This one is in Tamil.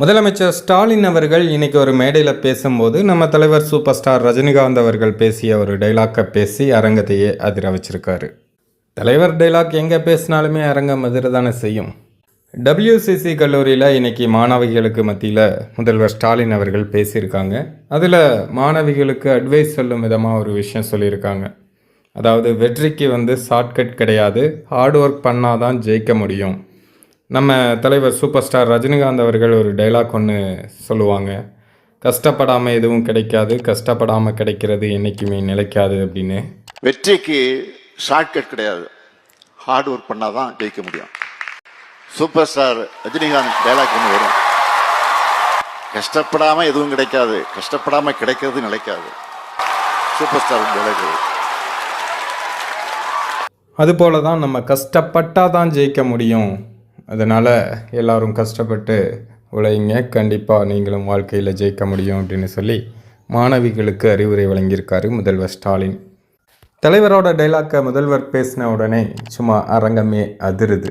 முதலமைச்சர் ஸ்டாலின் அவர்கள் இன்னைக்கு ஒரு மேடையில் பேசும்போது நம்ம தலைவர் சூப்பர் ஸ்டார் ரஜினிகாந்த் அவர்கள் பேசிய ஒரு டைலாக்கை பேசி அரங்கத்தையே அதிர வச்சிருக்காரு தலைவர் டைலாக் எங்கே பேசினாலுமே அரங்கம் அதிர தானே செய்யும் டபிள்யூசிசி கல்லூரியில் இன்னைக்கு மாணவிகளுக்கு மத்தியில் முதல்வர் ஸ்டாலின் அவர்கள் பேசியிருக்காங்க. அதில் மாணவிகளுக்கு அட்வைஸ் சொல்லும் விதமாக ஒரு விஷயம் சொல்லியிருக்காங்க. அதாவது வெற்றிக்கு வந்து ஷார்ட்கட் கிடையாது. ஹார்ட் ஒர்க் பண்ணாதான் ஜெயிக்க முடியும். நம்ம தலைவர் சூப்பர் ஸ்டார் ரஜினிகாந்த் அவர்கள் ஒரு டைலாக் ஒன்று சொல்லுவாங்க. கஷ்டப்படாமல் எதுவும் கிடைக்காது கஷ்டப்படாமல் கிடைக்கிறது என்றைக்குமே நிலைக்காது அப்படின்னு. வெற்றிக்கு ஷார்ட்கட் கிடையாது. ஹார்ட் ஒர்க் பண்ணாதான் ஜெயிக்க முடியும். சூப்பர் ஸ்டார் ரஜினிகாந்த் டைலாக் ஒன்று வரும். கஷ்டப்படாம எதுவும் கிடைக்காது கஷ்டப்படாம கிடைக்கிறது நிலைக்காது. சூப்பர் ஸ்டார் டைலாக் அதுபோல தான் நம்ம கஷ்டப்பட்டால் தான் ஜெயிக்க முடியும். அதனால் எல்லோரும் கஷ்டப்பட்டு உழைங்க கண்டிப்பாக நீங்களும் வாழ்க்கையில் ஜெயிக்க முடியும் அப்படின்னு சொல்லி மாணவிகளுக்கு அறிவுரை வழங்கியிருக்காரு முதல்வர் ஸ்டாலின். தலைவரோட டைலாக்கை முதல்வர் பேசின உடனே சும்மா அரங்கமே அதிருது.